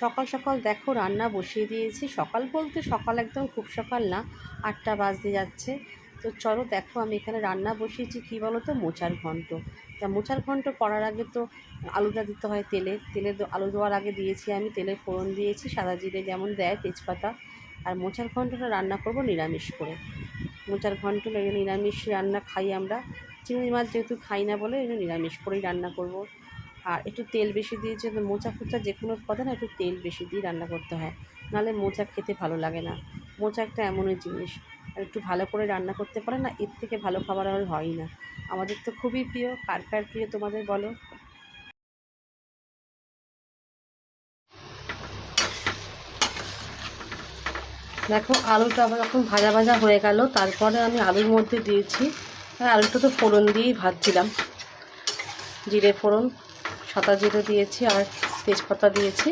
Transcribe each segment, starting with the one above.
সকাল সকাল দেখো রান্না বসিয়ে দিয়েছি। সকাল বলতে সকাল একদম খুব সকাল না, আটটা বাজতে যাচ্ছে। তো চলো দেখো আমি এখানে রান্না বসিয়েছি কী বলো তো মোচার ঘন্ট। তা মোচার ঘন্ট করার আগে তো আলুটা দিতে হয় তেলে। তেলে আলু দেওয়ার আগে দিয়েছি আমি তেলের ফোড়ন দিয়েছি, সাদা জিরে যেমন দেয়, তেজপাতা। আর মোচার ঘন্টটা রান্না করব নিরামিষ করে। মোচার লেগে নিরামিষ রান্না খাই আমরা। চিংড়ি মাছ যেহেতু খাই না বলে নিরামিষ করেই রান্না করব। আর একটু তেল বেশি দিয়েছে তো মোচা ফোচা যে কোনো কথা না, একটু তেল বেশি দিয়ে রান্না করতে হয়। নাহলে মোচা খেতে ভালো লাগে না। মোচা একটা এমনই জিনিস। আর একটু ভালো করে রান্না করতে পারে না, এর থেকে ভালো খাবার আর হয় না। আমাদের তো খুবই প্রিয়। কার কার প্রিয় তোমাদের বলো? দেখো, আলুটা আবার যখন ভাজা ভাজা হয়ে গেল। তারপরে আমি আলুর মধ্যে দিয়েছি। আলুটা তো ফোড়ন দিয়েই ভাজছিলাম। জিরে ফোড়ন। সাদা জিরে দিয়েছি আর তেজপাতা দিয়েছি।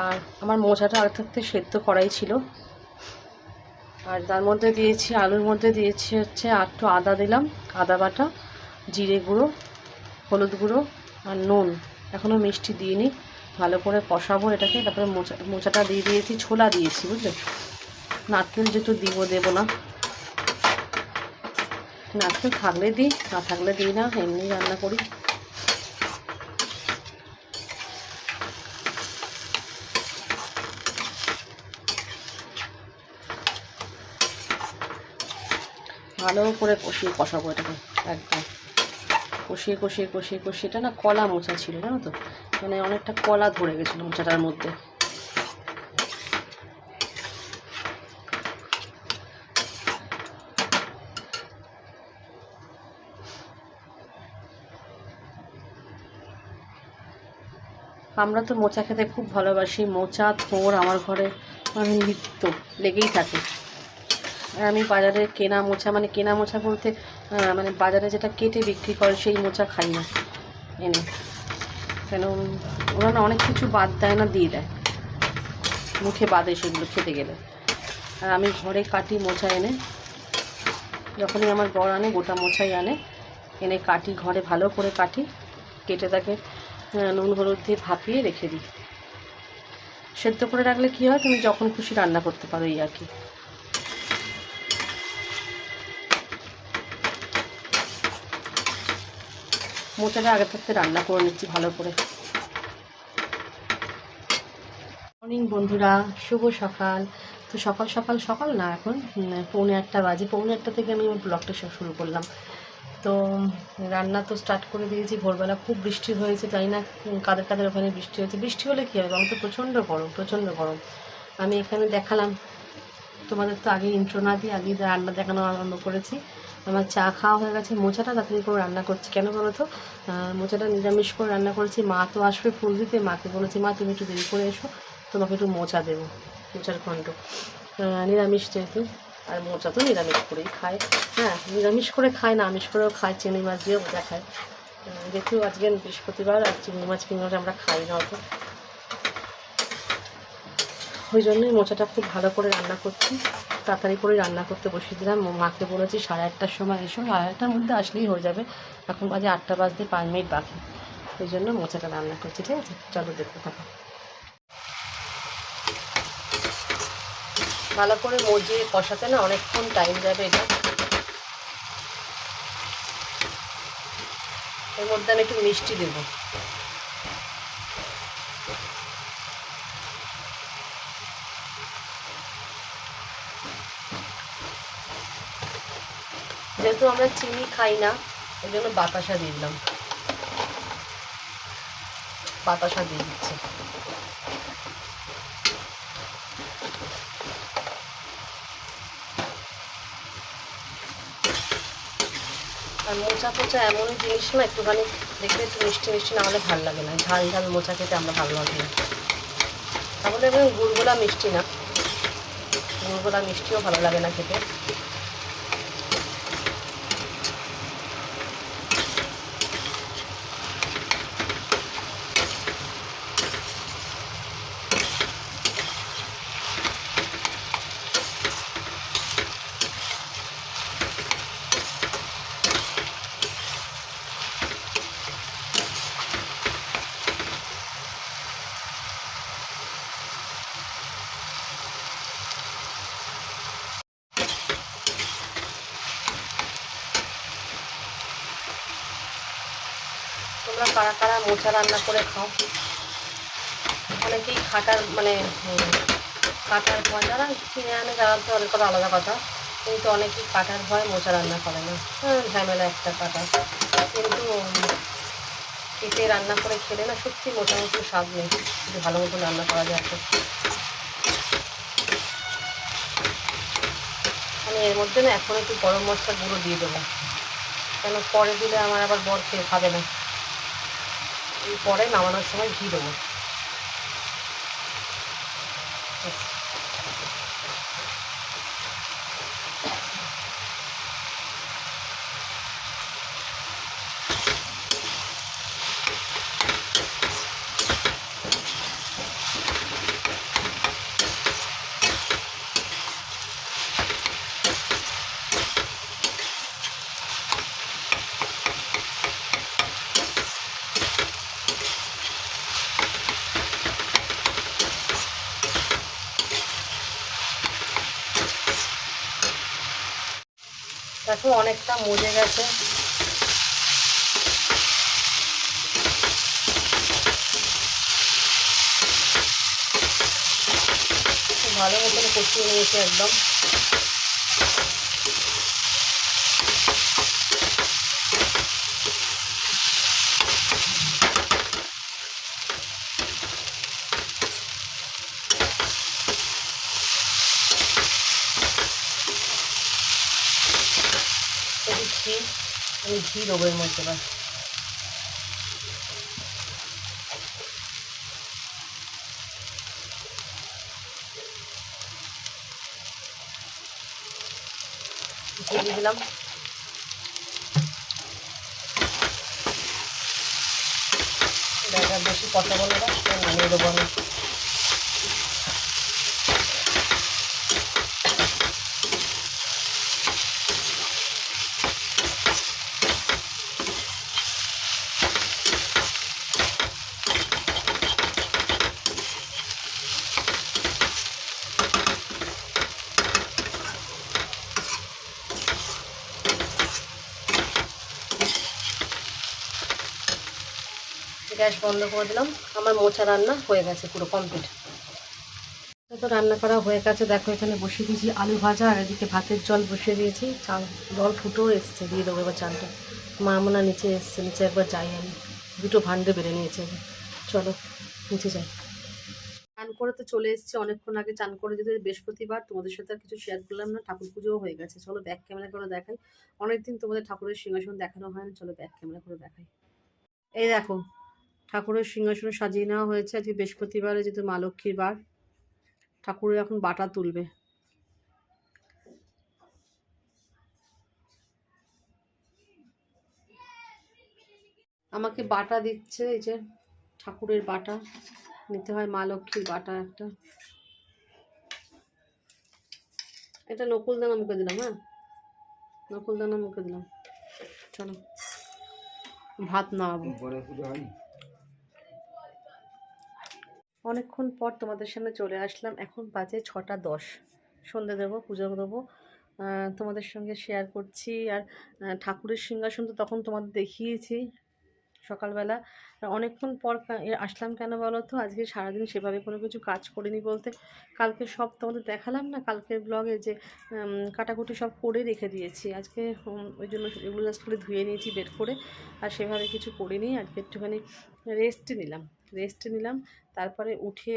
আর আমার মোচাটা আগে থাকতে সেদ্ধ করাই ছিল। আর তার মধ্যে দিয়েছি, আলুর মধ্যে দিয়েছি হচ্ছে একটু আদা দিলাম, আদা বাটা, জিরে গুঁড়ো, হলুদ গুঁড়ো আর নুন। এখনও মিষ্টি দিইনি, ভালো করে কষাবো এটাকে। তারপরে মোচা, মোচাটা দিয়ে দিয়েছি, ছোলা দিয়েছি, বুঝলে? নারকেল যেহেতু দিব, দেবো না। নারকেল থাকলে দিই, না থাকলে দিই না, এমনি রান্না করি। ভালো করে কষিয়ে কষাবো এটাকে, একদম। কষিয়ে কষিয়ে কষিয়ে কষিয়ে, এটা না কলা মোচা ছিল, জানো তো? মানে অনেকটা কলা ধরে গেছিল মোচাটার মধ্যে। আমরা তো মোচা খেতে খুব ভালোবাসি, মোচা থোর আমার ঘরে মানে নিত্য, লেগেই থাকে। আমি বাজারে কেনা মোচা মানে কেনা মোচা বলতে মানে বাজারে যেটা কেটে বিক্রি করে সেই মোচা খাই না। এনে। কেন? ওরা না অনেক কিছু বাদ দেয় না, দিয়ে দেয়। মুখে বাদে সেগুলো খেতে গেলে। আর আমি ঘরে কাটি মোচা এনে, যখনই আমার বর আনে, গোটা মোচাই আনে, এনে কাটি, ঘরে ভালো করে কাটি, কেটে তাকে নুন হলুদ দিয়ে ভাপিয়ে রেখে দিই। সেদ্ধ করে রাখলে কী হয়? তুমি যখন খুশি রান্না করতে পারো এই আর কি। মোচাটা আগে থাকতে রান্না করে নিচ্ছি ভালো করে। মর্নিং বন্ধুরা, শুভ সকাল। তো সকাল সকাল সকাল না, এখন পৌনে একটা বাজে। পৌনে একটা থেকে আমি আমার ব্লগটা শুরু করলাম। তো, রান্না তো স্টার্ট করে দিয়েছি। ভোরবেলা খুব বৃষ্টি হয়েছে জানি না? কাদের কাদের ওখানে বৃষ্টি হয়েছে? বৃষ্টি হলে কী হবে? আমার তো প্রচণ্ড গরম প্রচণ্ড গরম। আমি এখানে দেখালাম তোমাদের তো আগে ইন্ট্রো না দিয়ে আগে রান্না দেখানো আরম্ভ করেছি। আমার চা খাওয়া হয়ে গেছে মোচাটা তাড়াতাড়ি করে রান্না করছি। কেন বলো তো? মোচাটা নিরামিষ করে রান্না করেছি। মা তো আসবে ফুল দিতে মাকে বলেছি মা তুমি একটু দেরি করে এসো তোমাকে একটু মোচা দেবো মোচার আহ, নিরামিষ যেহেতু আর মোচা তো নিরামিষ করেই খায়। হ্যাঁ নিরামিষ করে খায় না আমিষ করেও খায় চিংড়ি মাছ দিয়েও মোচা খায়। যেহেতু আজকে বৃহস্পতিবার আর চিংড়ি মাছ মাছ আমরা খাই না অত। ওই জন্যই মোচাটা খুব ভালো করে রান্না করছি। তাড়াতাড়ি করে রান্না করতে বসিয়ে দিলাম। মাকে বলেছি সাড়ে আটটার সময় এসো। সাড়ে আটটার মধ্যে আসলেই হয়ে যাবে। এখন বাজে আটটা বাজতে পাঁচ মিনিট বাকি। ওই জন্য মোচাটা রান্না করছি, ঠিক আছে? চলো দেখতে থাকো। ভালো করে মজিয়ে কষাতে না অনেকক্ষণ টাইম যাবে এটা। এর মধ্যে আমি একটু মিষ্টি দেবো। যেহেতু আমরা চিনি খাই না ওই জন্য বাতাসা দিয়ে দিলাম। বাতাসা দিয়ে দিচ্ছি। আর মোচা ফোচা এমন জিনিস না, একটুখানি দেখবে একটু মিষ্টি মিষ্টি না হলে ভালো লাগে না। ঝাল ঝাল মোচা খেতে আমরা ভালো লাগে না। তাহলে গুড়গোলা মিষ্টি না। গুড়গোলা মিষ্টিও ভালো লাগে না খেতে। কারা কারা মোচা রান্না করে খাও। অনেকেই খাটার মানে কাটার ভয় যারা কিনে আনে যারা তো অনেক আলাদা কথা কিন্তু অনেকেই কাটার ভয় মোচা রান্না করে না। হ্যাঁ ঝামেলা একটা কাটা। কিন্তু উম, রান্না করে খেলে না সত্যি মোটামুটি স্বাদ নেই। যদি ভালো মতো রান্না করা যায় তো। আমি এর মধ্যে না এখন একটু গরম মশলা গুঁড়ো দিয়ে দেবো। কেন পরে দিলে আমার আবার বর খেয়ে খাবে না। এই পরে নামানোর সময় ঘি দেবো। দেখো অনেকটা মজে গেছে। ভালো মতন কষিয়ে নিয়েছে একদম। ঘি আমি ঘি দেবো এর মধ্যে এবার ঘি দিয়ে দিলাম। বেশি কথা বলে না নামিয়ে দেবো আমি। গ্যাস বন্ধ করে দিলাম। আমার মোচা রান্না হয়ে গেছে পুরো কমপ্লিট তো রান্না করা হয়ে গেছে। দেখো এখানে বসিয়ে দিয়েছি আলু ভাজা, আর এদিকে ভাতের জল বসিয়ে দিয়েছি। চাল, জল ফুটেও এসছে, দিয়ে দেবো এবার চালটা। মা মনে নিচে এসছে, নিচে একবার যাই আমি। দুটো ভান্ডে বেড়ে নিয়েছে চলো, নিচে যাই। চান করে তো চলে এসেছি। অনেকক্ষণ আগে চান করে যদি বৃহস্পতিবার। তোমাদের সাথে আর কিছু শেয়ার করলাম না। ঠাকুর পুজোও হয়ে গেছে। চলো ব্যাক ক্যামেরা করে দেখাই। অনেকদিন তোমাদের ঠাকুরের সিংহাসন দেখানো হয় না। চলো ব্যাক ক্যামেরা করে দেখাই। এই দেখো ঠাকুরের সিংহাসন সাজিয়ে নেওয়া হয়েছে আজকে বৃহস্পতিবারে, যেহেতু মা লক্ষ্মীর বার। ঠাকুরের এখন বাটা তুলবে। আমাকে বাটা দিচ্ছে, এই যে ঠাকুরের বাটা। নিতে হয় মা লক্ষ্মীর বাটা একটা। এটা নকুলদানা মুখে দিলাম হ্যাঁ? নকুলদানা মুখে দিলাম। চলো, ভাত নামাবো। অনেকক্ষণ পর তোমাদের সামনে চলে আসলাম। এখন বাজে ছটা দশ। সন্ধে দেবো, পুজো দেবো। তোমাদের সঙ্গে শেয়ার করছি। আর ঠাকুরের সিংহাসন তো তখন তোমাদের দেখিয়েছি সকালবেলা। অনেকক্ষণ পর আসলাম কেন বলো তো? আজকে সারাদিন সেভাবে কোনো কিছু কাজ করিনি বলতে। কালকে সব তোমাদের দেখালাম না? কালকের ব্লগে যে কাটাকুটি সব করে রেখে দিয়েছি। আজকে ওই জন্য এগুলো জাস্ট করে ধুয়ে নিয়েছি, বের করে। আর সেভাবে কিছু করিনি। আজকে একটুখানি রেস্ট নিলাম। রেস্ট নিলাম। তারপরে উঠে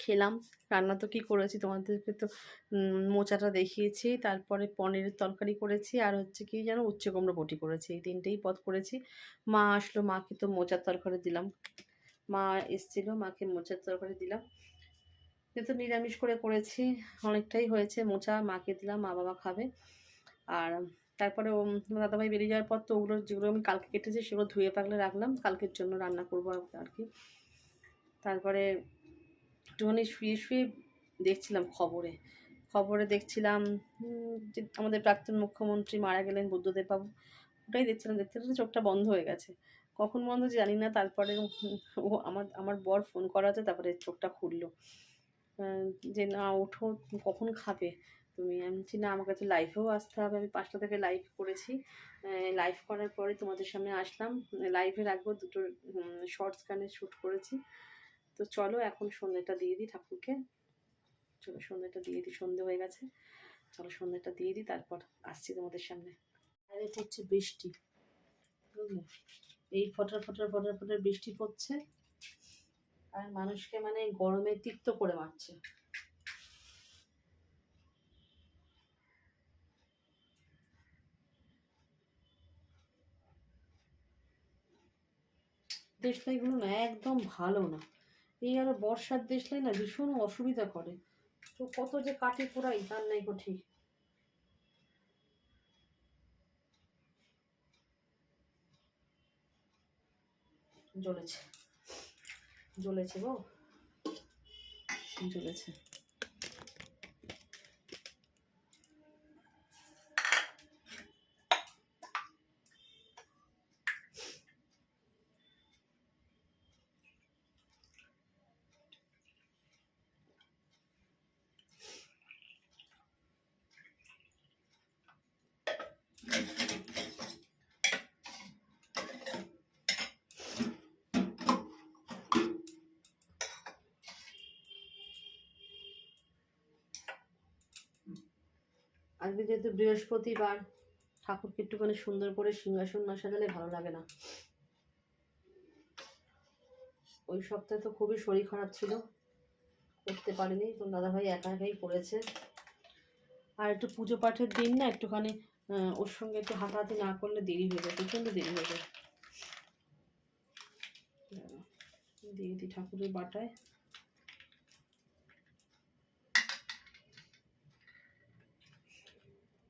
খেলাম। রান্না তো কী করেছি তোমাদেরকে তো মোচাটা দেখিয়েছি, তারপরে পনিরের তরকারি করেছি, আর হচ্ছে কি যেন উচ্ছে কুমড়ো বটি করেছি, এই তিনটেই পদ করেছি। মা আসলো, মাকে তো মোচার তরকারি দিলাম। মা এসেছিল, মাকে মোচার তরকারি দিলাম। যেহেতু নিরামিষ করে করেছি, অনেকটাই হয়েছে, মোচা মাকে দিলাম, মা বাবা খাবে। আর তারপরে দাদাভাই বেরিয়ে যাওয়ার পর তো ওগুলো যেগুলো আমি কালকে কেটেছি সেগুলো ধুয়ে পাকলে রাখলাম, কালকের জন্য রান্না করব আর কি। তারপরে একটুখানি শুয়ে শুয়ে দেখছিলাম খবরে। খবরে দেখছিলাম যে আমাদের প্রাক্তন মুখ্যমন্ত্রী মারা গেলেন বুদ্ধদেব বাবু ওটাই দেখছিলাম, দেখতে দেখতে চোখটা বন্ধ হয়ে গেছে। কখন বন্ধ জানি না, তারপরে ও আমার আমার বর ফোন করাতে, তারপরে চোখটা খুললো। যে না, ওঠো, কখন খাবে? তুমি, আমি বলছি, না আমার কাছে লাইভেও আসতে হবে। আমি পাঁচটা থেকে লাইভ করেছি। লাইভ করার পরে তোমাদের সামনে আসলাম। লাইভে রাখব, দুটো শর্টস গানে শ্যুট করেছি। তো চলো, এখন সন্ধ্যেটা দিয়ে দিই ঠাকুরকে। চলো, সন্ধ্যেটা দিয়ে দিই, সন্ধে হয়ে গেছে। চলো, সন্ধ্যেটা দিয়ে দিই, তারপর আসছি তোমাদের সামনে। বাইরে বৃষ্টি এই ফটার ফটার ফটার ফটার বৃষ্টি পড়ছে, আর মানুষকে মানে গরমে তিক্ত করে মারছে। দেশলাইগুলো না একদম ভালো না। এই আরও বর্ষার দেশলাই না ভীষণ অসুবিধা করে। তো কত যে কাটে পোড়াই তার নাই ঠিক। জ্বলেছে। জ্বলেছে গো। জ্বলেছে? আজকে যেহেতু বৃহস্পতিবার, ঠাকুরকে একটুখানি সুন্দর করে সিংহাসন না সাজালে ভালো লাগে না। ওই সপ্তাহে তো খুবই শরীর খারাপ ছিল, করতে পারিনি, তো দাদাভাই একা একাই করেছে। আর একটু পুজো পাঠের দিন না, একটুখানি ওর সঙ্গে একটু হাতাহাতি না করলে দেরি হয়ে যায়, প্রচণ্ড দেরি হয়ে যায়। দিই ঠাকুরের বাটায়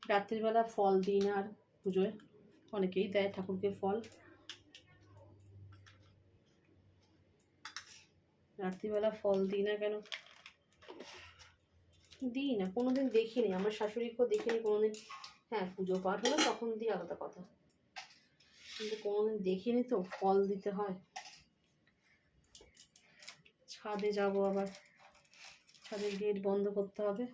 রাত্রিবেলা ফল দিই না আর পুজোয়। অনেকেই দেয় ঠাকুরকে ফল। রাত্রিবেলা ফল দিই না কেন? দিই না, কোনোদিন দেখিনি। আমার শাশুড়িকেও দেখিনি কোনোদিন। হ্যাঁ পুজো পাঠ হলো তখন দিই, আলাদা কথা। কিন্তু কোনোদিন দেখিনি তো, ফল দিতে হয়। ছাদে যাব আবার। ছাদের গেট বন্ধ করতে হবে।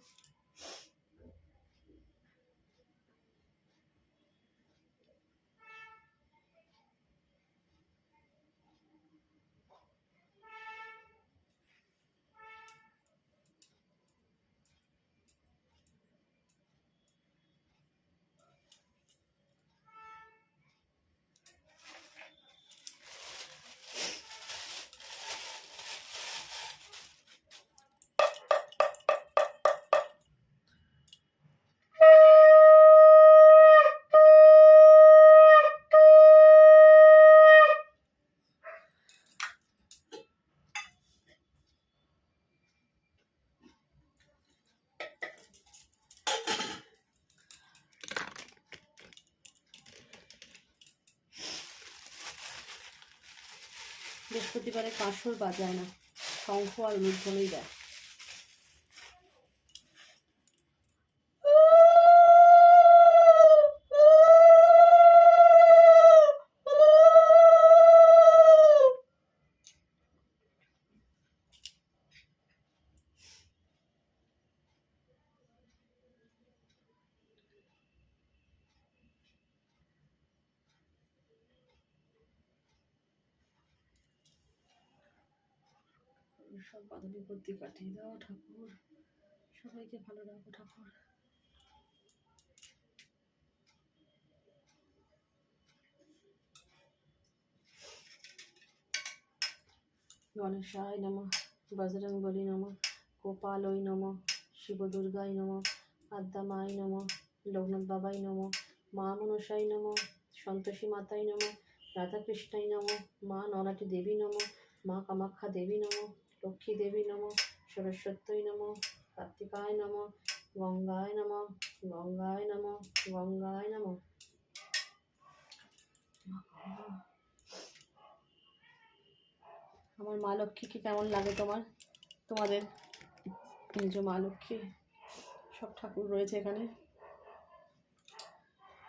বৃহস্পতিবারে কাঁসর বাজায় না শঙ্খ আর মূর্ধনই দেয়। সব বাধা বিপত্তি কাটিয়ে দাও ঠাকুর। সবাইকে ভালো রাখো ঠাকুর। গণেশায় নম বজরং বলি নম, গোপালই নম, শিবদুর্গাই নম, আদ্যামাই নম লোকনাথ বাবাই নম, মা মনসাই নম, সন্তোষী মাতাই নম, রাধাকৃষ্ণাই নম, মা নরাটি দেবী নম, মা কামাখ্যা দেবী নম লক্ষ্মী দেবী নম, সরস্বত্যই নম, কার্তিকায় নম, গঙ্গায় নম গঙ্গায় নম গঙ্গায় নম। আমার মা লক্ষ্মীকে কেমন লাগে তোমার? তোমাদের? নিজ মা লক্ষ্মী, সব ঠাকুর রয়েছে এখানে।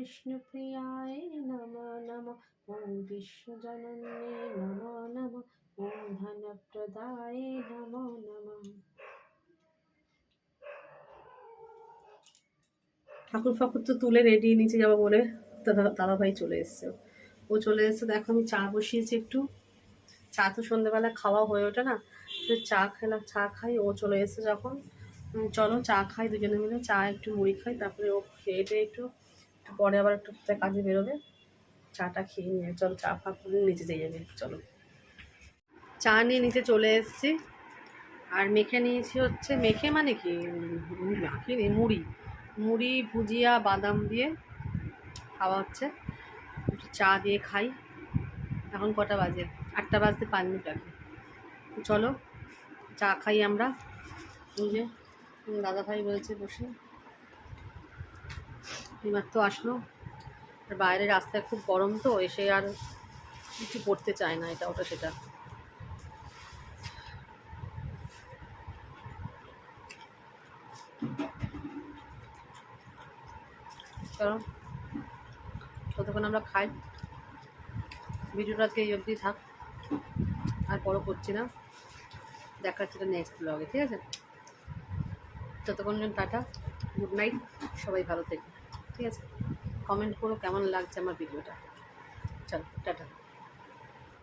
ॐ विष्णुप्रियाय नमो नमः ॐ विश्वजनन्ये नमो नमः ॐ धनप्रदाय नमो नमः ঠাকুর ফাকুর তো তুলে রেডি নিচে যাবো বলে দাদা দাদা ভাই চলে এসছে ও চলে এসছে দেখো আমি চা বসিয়েছি একটু চা তো সন্ধ্যেবেলা খাওয়া হয়ে ওঠে না তো চা খেলাম চা খাই ও চলে এসছে যখন উম, চলো চা খাই দুজনে মিলে চা একটু মুড়ি খাই তারপরে ও খেয়ে টেয়ে একটু পরে আবার একটু কাজে বেরোবে। চাটা খেয়ে নিয়ে চলো, চা ফা করে নিচে যেয়ে যাবে, চলো। চা নিয়ে নিচে চলে এসেছি। আর মেখে নিয়েছি হচ্ছে, মেখে মানে কি? মাখিনি মুড়ি। মুড়ি, ভুজিয়া, বাদাম দিয়ে খাওয়া হচ্ছে। চা দিয়ে খাই। এখন কটা বাজে? আটটা বাজতে পাঁচ মিনিট আগে চলো, চা খাই আমরা। দাদা ভাই বলছে বসে। তো আসলো। আর বাইরে রাস্তায় খুব গরম তো, এসে আর কিছু পড়তে চায় না এটা ওটা সেটা। ততক্ষণ আমরা খাই। ভিডিওটা আজকে এই অবধি থাক, আর বড় করছি না। দেখা হচ্ছে নেক্সট ব্লগে ঠিক আছে? ততক্ষণ টাটা গুড নাইট সবাই ভালো থেকো। ঠিক আছে। কমেন্ট করো কেমন লাগছে আমার ভিডিওটা চলো টাটা।